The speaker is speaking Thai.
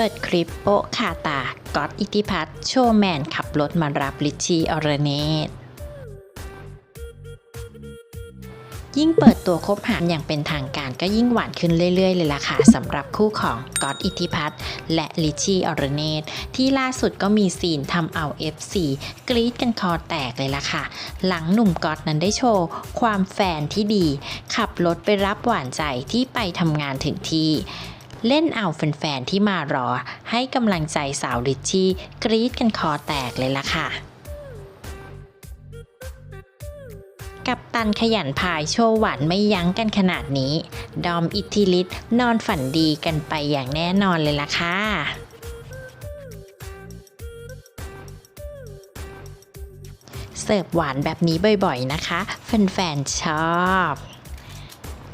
เปิดคลิปโป๊ะคาตาก๊อตอิทธิพัฒน์โชว์แมนขับรถมารับลิชชี่อรเนตยิ่งเปิดตัวคบหาอย่างเป็นทางการก็ยิ่งหวานขึ้นเรื่อย ๆ เลยล่ะค่ะสำหรับคู่ของก๊อตอิทธิพัฒน์และลิชชี่อรเนตที่ล่าสุดก็มีซีนทำเอา FC กรี๊ดกันคอแตกเลยล่ะค่ะ หลังหนุ่มก๊อตนั้นได้โชว์ ความแฟนที่ดี ขับรถไปรับหวานใจที่ไปทำงานถึงที่ เล่นเอาแฟนๆที่มารอ ให้กำลังใจสาวลิชชี่กรี๊ดกันคอแตกเลยล่ะค่ะ กับตันขยันพายโชว์หวานไม่ยั้งกันขนาดนี้ ดอมอิทธิฤทธิ์นอนฝันดีกันไปอย่างแน่นอนเลยล่ะค่ะเสิร์ฟหวานแบบนี้บ่อยๆนะคะ แฟนๆชอบ